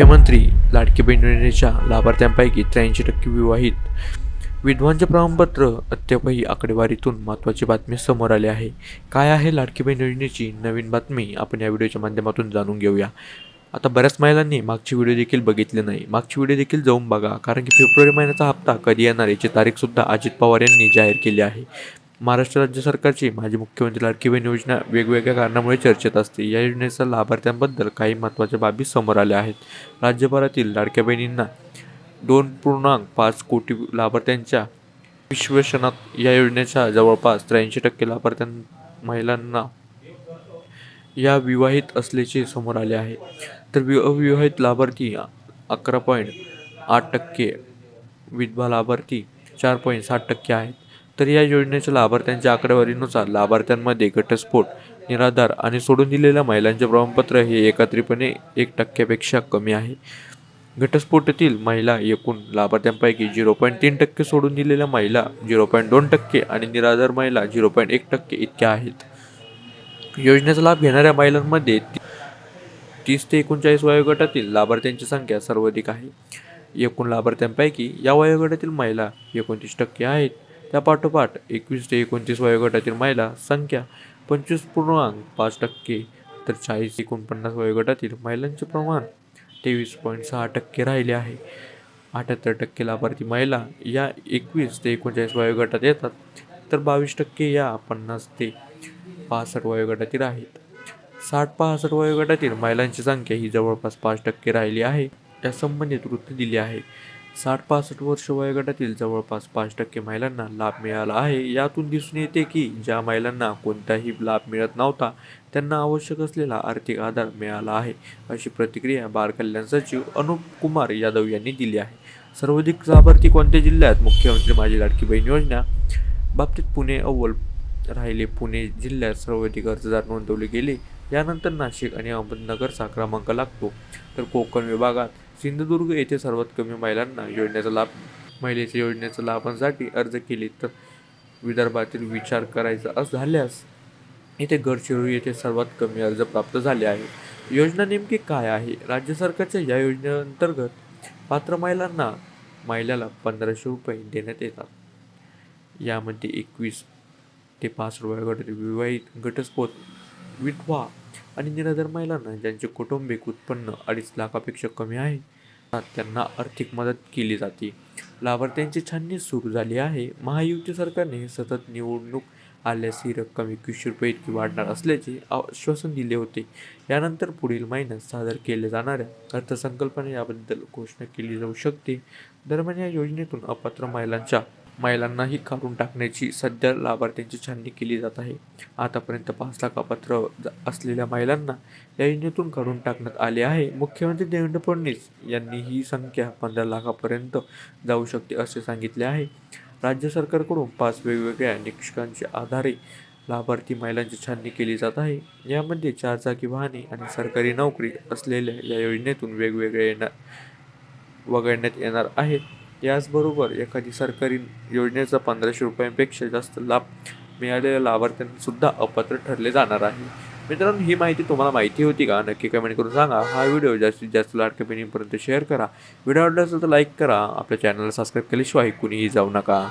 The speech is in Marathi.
मुख्यमंत्री लाडकी बहीण योजनेच्या लाभार्थ्यांपैकी त्र्याऐंशी टक्के विवाहित. विधवांचे प्रमाणपत्र अद्यापही आकडेवारीतून महत्त्वाची बातमी समोर आली आहे. काय आहे लाडकी बहीण योजनेची नवीन बातमी? आपण या व्हिडिओच्या माध्यमातून जाणून घेऊया. आता बऱ्याच महिलांनी मागची व्हिडिओ देखील बघितले नाही. मागची व्हिडिओ देखील जाऊन बघा कारण की फेब्रुवारी महिन्याचा हप्ता कधी येणार याची तारीखसुद्धा अजित पवार यांनी जाहीर केली आहे. महाराष्ट्र राज्य सरकारची माजी मुख्यमंत्री लाडकी बहीण योजना वेगवेगळ्या कारणामुळे चर्चेत असते. या योजनेच्या लाभार्थ्यांबद्दल काही महत्त्वाच्या बाबी समोर आल्या आहेत. राज्यभरातील लाडक्या बहिणींना दोन पूर्णांक पाच कोटी लाभार्थ्यांच्या विश्लेषणात या योजनेच्या जवळपास त्र्याऐंशी टक्के लाभार्थ्यां महिलांना या विवाहित असल्याचे समोर आले आहे. तर वि अविवाहित लाभार्थी अकरा पॉईंट आठ टक्के विधवा लाभार्थी चार पॉईंट सात टक्के आहेत. तर या योजनेच्या लाभार्थ्यांच्या आकडेवारीनुसार लाभार्थ्यांमध्ये घटस्फोट निराधार आणि सोडून दिलेल्या महिलांचे प्रमाणपत्र हे एकत्रितपणे एक टक्क्यापेक्षा कमी आहे. घटस्फोटातील महिला एकूण लाभार्थ्यांपैकी झिरो पॉईंट तीन टक्के सोडून दिलेल्या महिला झिरो पॉईंट दोन टक्के आणि निराधार महिला झिरो पॉईंट एक टक्के इतक्या आहेत. योजनेचा लाभ घेणाऱ्या महिलांमध्ये तीस ते एकोणचाळीस वयोगटातील लाभार्थ्यांची संख्या सर्वाधिक आहे. एकूण लाभार्थ्यांपैकी या वयोगटातील महिला एकोणतीस टक्के आहेत. त्या पाठोपाठ एकवीस ते एकोणतीस वयोगटातील महिला संख्या पंचवीस पूर्णांक पाच टक्के तर चाळीस एकोणपन्नास वयोगटातील महिलांचे प्रमाण तेवीस पॉईंट सहा टक्के राहिले आहे. अठ्याहत्तर टक्के लाभार्थी महिला या एकवीस ते एकोणचाळीस वयोगटात येतात तर बावीस टक्के या पन्नास ते पासष्ट वयोगटातील आहेत. साठ पासष्ट वयोगटातील महिलांची संख्या ही जवळपास पाच टक्के राहिली आहे. या संबंधित वृत्त दिली आहे. साठ पासष्ट वर्ष वयोगटातील जवळपास पाच टक्के महिलांना लाभ मिळाला आहे. यातून दिसून येते की ज्या महिलांना कोणताही लाभ मिळत नव्हता त्यांना आवश्यक असलेला आर्थिक आधार मिळाला आहे. अशी प्रतिक्रिया बाल कल्याण सचिव अनुप कुमार यादव यांनी दिली आहे. सर्वाधिक लाभार्थी कोणत्या जिल्ह्यात? मुख्यमंत्री माझी लाडकी बहीण योजना. बाबतीत पुणे अव्वल राहिले. पुणे जिल्ह्यात सर्वाधिक अर्जदार नोंदवले गेले. यानंतर नाशिक आणि अहमदनगरचा क्रमांक लागतो. तर कोकण विभागात सिंधुदुर्ग येथे सर्वात कमी महिलांना योजनेचा लाभ महिलेच्या योजनेच्या लाभांसाठी अर्ज केले तर विदर्भातील विचार करायचा असं झाल्यास येथे गडचिरोली येथे सर्वात कमी अर्ज प्राप्त झाले आहे योजना नेमकी काय आहे? राज्य सरकारच्या या योजनेअंतर्गत पात्र महिलांना महिलाला पंधराशे रुपये देण्यात येतात. यामध्ये एकवीस ते पाच वयोगटातील विवाहित घटस्फोट विधवा आणि निराधार महिलांना ज्यांचे कौटुंबिक उत्पन्न अडीच लाखापेक्षा कमी आहे त्यांना आर्थिक मदत केली जाते. लाभार्थ्यांची छाननी सुरू झाली आहे. महायुती सरकारने सतत निवडणूक आल्यास ही रक्कम एकवीसशे रुपये इतकी वाढणार असल्याचे आश्वासन दिले होते. यानंतर पुढील महिन्यात सादर केल्या जाणाऱ्या अर्थसंकल्पने याबद्दल घोषणा केली जाऊ शकते. दरम्यान या योजनेतून अपात्र महिलांच्या महिलांनाही काढून टाकण्याची सध्या लाभार्थ्यांची छाननी केली जात आहे. आतापर्यंत पाच लाख अपात्र असलेल्या महिलांना या योजनेतून काढून टाकण्यात आले आहे. मुख्यमंत्री देवेंद्र फडणवीस यांनी ही संख्या पंधरा लाखापर्यंत जाऊ शकते असे सांगितले आहे. राज्य सरकारकडून पाच वेगवेगळ्या निकषांच्या आधारे लाभार्थी महिलांची छाननी केली जात आहे. यामध्ये चारचाकी वाहने आणि सरकारी नोकरी असलेल्या या योजनेतून वेगवेगळे येणार वगळण्यात येणार आहेत याचबरोबर एखादी सरकारी योजनेचा पंधराशे रुपयांपेक्षा जास्त लाभ मिळालेल्या लाभार्थ्यांसुद्धा अपात्र ठरले जाणार आहे. मित्रांनो ही माहिती तुम्हाला माहिती होती का? नक्की कमेंट करून सांगा. हा व्हिडिओ जास्तीत जास्त लाडक्या बहिणींपर्यंत शेअर करा. व्हिडिओ आवडला असेल तर लाईक करा. आपल्या चॅनलला सबस्क्राईब केल्याशिवाय कुणीही जाऊ नका.